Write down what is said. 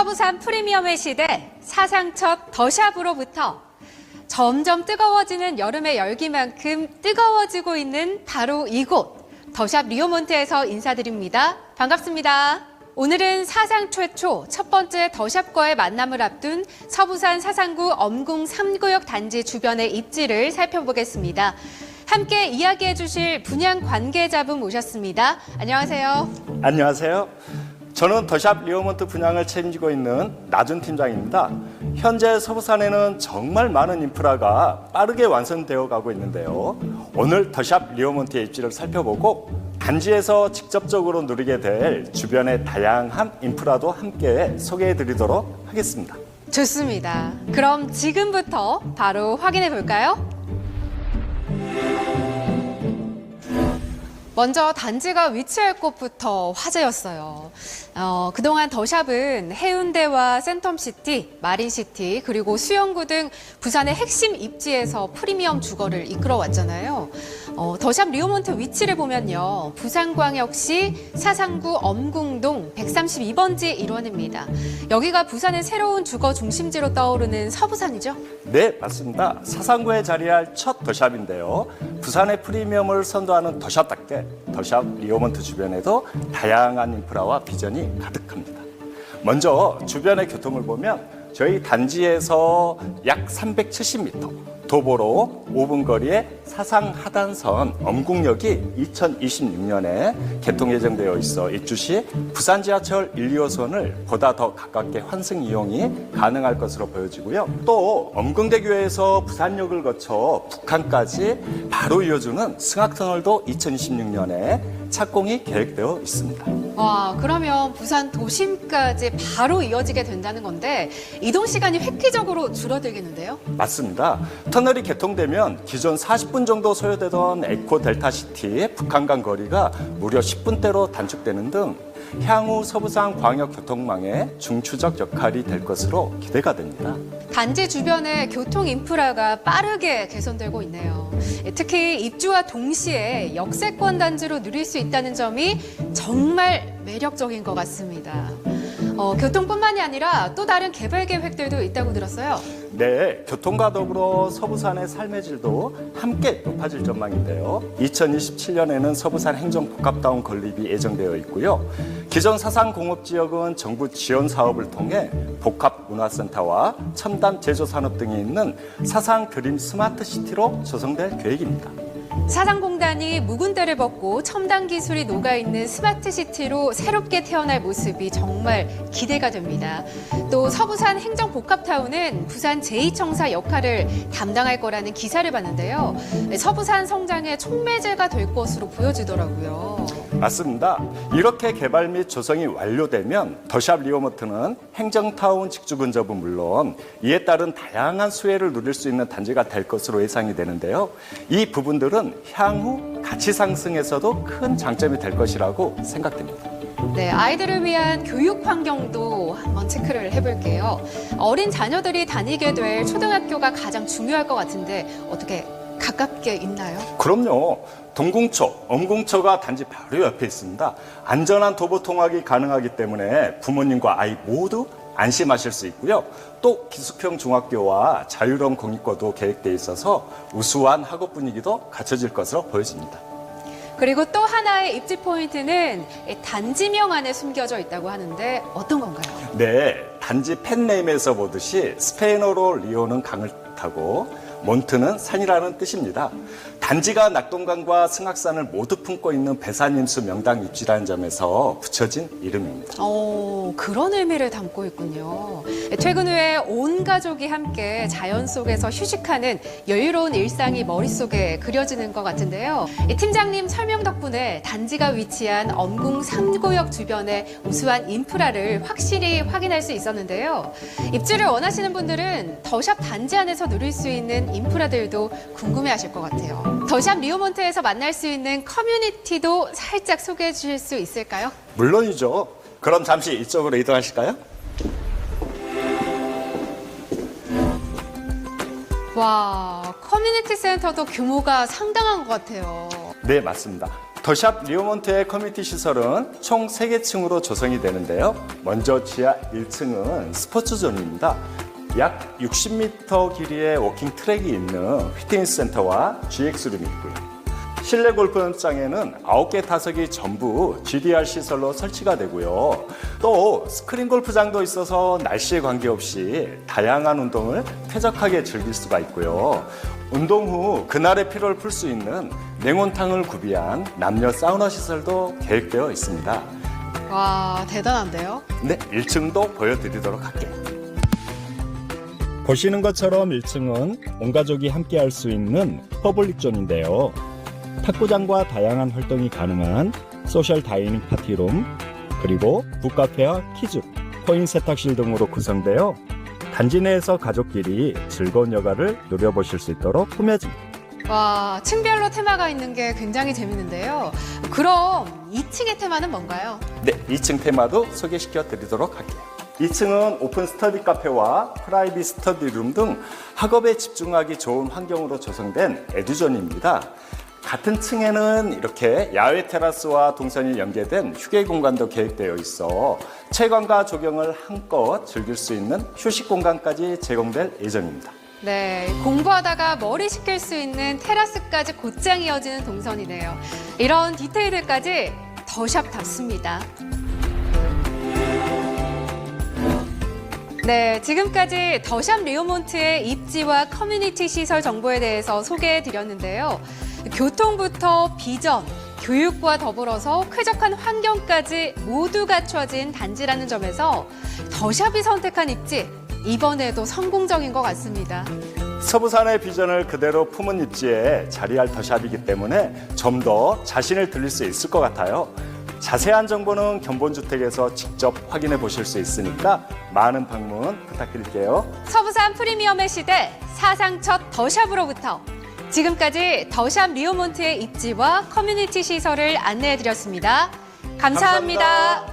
서부산 프리미엄의 시대 사상 첫 더샵으로부터 점점 뜨거워지는 여름의 열기만큼 뜨거워지고 있는 바로 이곳 더샵 리오몬트에서 인사드립니다. 반갑습니다. 오늘은 사상 최초 첫 번째 더샵과의 만남을 앞둔 서부산 사상구 엄궁 3구역 단지 주변의 입지를 살펴보겠습니다. 함께 이야기해 주실 분양 관계자분 모셨습니다. 안녕하세요. 안녕하세요. 저는 더샵 리오먼트 분양을 책임지고 있는 나준 팀장입니다. 현재 서부산에는 정말 많은 인프라가 빠르게 완성되어 가고 있는데요. 오늘 더샵 리오먼트의 입지를 살펴보고 단지에서 직접적으로 누리게 될 주변의 다양한 인프라도 함께 소개해 드리도록 하겠습니다. 좋습니다. 그럼 지금부터 바로 확인해 볼까요? 먼저 단지가 위치할 곳부터 화제였어요. 어, 그동안 더샵은 해운대와 센텀시티, 마린시티, 그리고 수영구 등 부산의 핵심 입지에서 프리미엄 주거를 이끌어왔잖아요. 어, 더샵 리오몬트 위치를 보면요. 부산광역시 사상구 엄궁동 132번지 일원입니다. 여기가 부산의 새로운 주거 중심지로 떠오르는 서부산이죠. 네, 맞습니다. 사상구에 자리할 첫 더샵인데요. 부산의 프리미엄을 선도하는 더샵답게 더샵 리오먼트 주변에도 다양한 인프라와 비전이 가득합니다. 먼저 주변의 교통을 보면 저희 단지에서 약 370m, 도보로 5분 거리의 사상 하단선 엄궁역이 2026년에 개통 예정되어 있어 입주 시 부산 지하철 1, 2호선을 보다 더 가깝게 환승 이용이 가능할 것으로 보여지고요. 또 엄궁대교에서 부산역을 거쳐 북한까지 바로 이어주는 승학터널도 2026년에 착공이 계획되어 있습니다. 와, 그러면 부산 도심까지 바로 이어지게 된다는 건데 이동 시간이 획기적으로 줄어들겠는데요? 맞습니다. 터널이 개통되면 기존 40분 정도 소요되던 에코 델타시티의 북한 간 거리가 무려 10분대로 단축되는 등 향후 서부산 광역 교통망의 중추적 역할이 될 것으로 기대가 됩니다. 단지 주변의 교통 인프라가 빠르게 개선되고 있네요. 예, 특히 입주와 동시에 역세권 단지로 누릴 수 있다는 점이 정말 매력적인 것 같습니다. 어, 교통뿐만이 아니라 또 다른 개발 계획들도 있다고 들었어요. 네, 교통과 더불어 서부산의 삶의 질도 함께 높아질 전망인데요. 2027년에는 서부산 행정복합다운 건립이 예정되어 있고요. 기존 사상공업지역은 정부 지원 사업을 통해 복합문화센터와 첨단 제조산업 등이 있는 사상 그림 스마트시티로 조성될 계획입니다. 사상공단이 묵은 때를 벗고 첨단 기술이 녹아있는 스마트시티로 새롭게 태어날 모습이 정말 기대가 됩니다. 또 서부산 행정복합타운은 부산 제2청사 역할을 담당할 거라는 기사를 봤는데요. 서부산 성장의 촉매제가 될 것으로 보여지더라고요. 맞습니다. 이렇게 개발 및 조성이 완료되면 더샵 리오모트는 행정타운 직주 근접은 물론 이에 따른 다양한 수혜를 누릴 수 있는 단지가 될 것으로 예상이 되는데요. 이 부분들은 향후 가치 상승에서도 큰 장점이 될 것이라고 생각됩니다. 네, 아이들을 위한 교육 환경도 한번 체크를 해볼게요. 어린 자녀들이 다니게 될 초등학교가 가장 중요할 것 같은데 어떻게 가깝게 있나요? 그럼요. 동궁초, 엄궁초가 단지 바로 옆에 있습니다. 안전한 도보 통학이 가능하기 때문에 부모님과 아이 모두 안심하실 수 있고요. 또 기숙형 중학교와 자유로운 공익과도 계획돼 있어서 우수한 학업 분위기도 갖춰질 것으로 보여집니다. 그리고 또 하나의 입지 포인트는 이 단지명 안에 숨겨져 있다고 하는데 어떤 건가요? 네, 단지 팬네임에서 보듯이 스페인어로 리오는 강을 타고 몬트는 산이라는 뜻입니다. 단지가 낙동강과 승악산을 모두 품고 있는 배산임수 명당 입지라는 점에서 붙여진 이름입니다. 어, 그런 의미를 담고 있군요. 퇴근 후에 온 가족이 함께 자연 속에서 휴식하는 여유로운 일상이 머릿속에 그려지는 것 같은데요. 이 팀장님 설명 덕분에 단지가 위치한 엄궁 3구역 주변의 우수한 인프라를 확실히 확인할 수 있었는데요. 입주를 원하시는 분들은 더샵 단지 안에서 누릴 수 있는 인프라들도 궁금해하실 것 같아요. 더샵 리오몬트에서 만날 수 있는 커뮤니티도 살짝 소개해 주실 수 있을까요? 물론이죠. 그럼 잠시 이쪽으로 이동하실까요? 와, 커뮤니티 센터도 규모가 상당한 것 같아요. 네, 맞습니다. 더샵 리오몬트의 커뮤니티 시설은 총 3개 층으로 조성이 되는데요. 먼저 지하 1층은 스포츠존입니다. 약 60m 길이의 워킹 트랙이 있는 피트니스 센터와 GX룸이 있고요. 실내 골프장에는 9개 타석이 전부 GDR 시설로 설치가 되고요. 또 스크린 골프장도 있어서 날씨에 관계없이 다양한 운동을 쾌적하게 즐길 수가 있고요. 운동 후 그날의 피로를 풀 수 있는 냉온탕을 구비한 남녀 사우나 시설도 계획되어 있습니다. 와, 대단한데요? 네, 1층도 보여드리도록 할게요. 보시는 것처럼 1층은 온 가족이 함께 할 수 있는 퍼블릭 존인데요. 탁구장과 다양한 활동이 가능한 소셜 다이닝 파티룸, 그리고 북카페와 키즈, 코인 세탁실 등으로 구성되어 단지 내에서 가족끼리 즐거운 여가를 누려보실 수 있도록 꾸며집니다. 와, 층별로 테마가 있는 게 굉장히 재밌는데요. 그럼 2층의 테마는 뭔가요? 네, 2층 테마도 소개시켜 드리도록 할게요. 2층은 오픈 스터디 카페와 프라이빗 스터디 룸 등 학업에 집중하기 좋은 환경으로 조성된 에듀존입니다. 같은 층에는 이렇게 야외 테라스와 동선이 연계된 휴게 공간도 계획되어 있어 채광과 조경을 한껏 즐길 수 있는 휴식 공간까지 제공될 예정입니다. 네, 공부하다가 머리 식힐 수 있는 테라스까지 곧장 이어지는 동선이네요. 이런 디테일들까지 더샵답습니다. 네, 지금까지 더샵 리오몬트의 입지와 커뮤니티 시설 정보에 대해서 소개해 드렸는데요. 교통부터 비전, 교육과 더불어서 쾌적한 환경까지 모두 갖춰진 단지라는 점에서 더샵이 선택한 입지, 이번에도 성공적인 것 같습니다. 서부산의 비전을 그대로 품은 입지에 자리할 더샵이기 때문에 좀 더 자신을 들릴 수 있을 것 같아요. 자세한 정보는 견본주택에서 직접 확인해 보실 수 있으니까 많은 방문 부탁드릴게요. 서부산 프리미엄의 시대 사상 첫 더샵으로부터 지금까지 더샵 리오몬트의 입지와 커뮤니티 시설을 안내해 드렸습니다 감사합니다. 감사합니다.